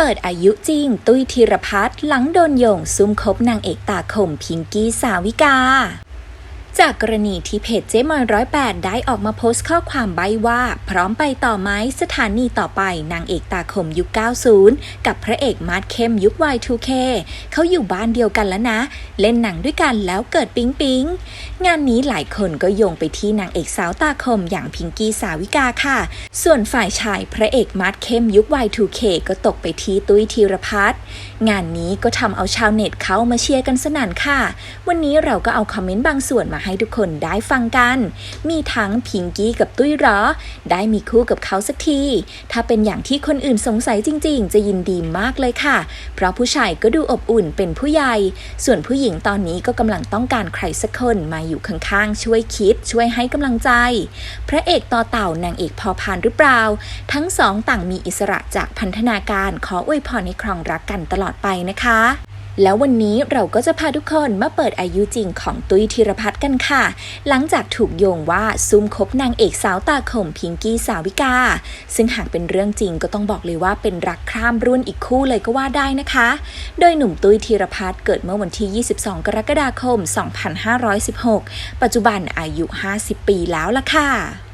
เปิดอายุจริง ตุ้ยธีรพัฒน์หลังโดนโยงซุ่มคบนางเอกตาข่มพิงกี้สาวิกา จากกรณีที่เพจเจ๊มอยร้อยแปดได้ออกมาโพสต์ข้อความใบว่า พร้อมไปต่อไหมสถานีต่อไปนางเอกตาคมยุค 90 กับพระเอกมาร์ทเข้มยุค Y2K เขาอยู่บ้านเดียวกันแล้วนะ เล่นหนังด้วยกันแล้วเกิดปิ๊งปิ๊งงานนี้หลายคนก็โยงไปที่นางเอกสาวตาคมอย่างพิงกี้สาวิกาค่ะ ส่วนฝ่ายชายพระเอกมาร์ทเข้มยุค Y2K ก็ตกไปที่ตุ้ยธีรพัฒน์งานนี้ก็ทำเอาชาวเน็ตเข้ามาเชียร์กันสนั่นค่ะ วันนี้เราก็เอาคอมเมนต์บางส่วนมาให้ทุกคนได้ฟังกัน มีทั้งพิงกี้กับตุ้ยรอ ได้มีคู่กับเขาสักที ถ้าเป็นอย่างที่คนอื่นสงสัยจริง ๆ จะยินดีมากเลยค่ะ เพราะผู้ชายก็ดูอบอุ่นเป็นผู้ใหญ่ ส่วนผู้หญิงตอนนี้ก็กำลังต้องการใครสักคนมาอยู่ข้างๆ ช่วยคิด ช่วยให้กำลังใจ พระเอกต่อเต่านางเอกพอพานหรือเปล่า ทั้งสองต่างมีอิสระจากพันธนาการขออวยพรให้ครองรักกันตลอดไปนะคะ แล้ววันนี้เราก็จะพาทุกคนมาเปิดอายุจริงของตุ้ยธีรพัฒน์กันค่ะ หลังจากถูกโยงว่าซุ่มคบนางเอกสาวตาคมพิงกี้สาวิกา ซึ่งหากเป็นเรื่องจริงก็ต้องบอกเลยว่าเป็นรักข้ามรุ่นอีกคู่เลยก็ว่าได้นะคะ โดยหนุ่มตุ้ยธีรพัฒน์เกิดเมื่อวันที่ 22 กรกฎาคม 2516 ปัจจุบันอายุ 50 ปีแล้วล่ะค่ะ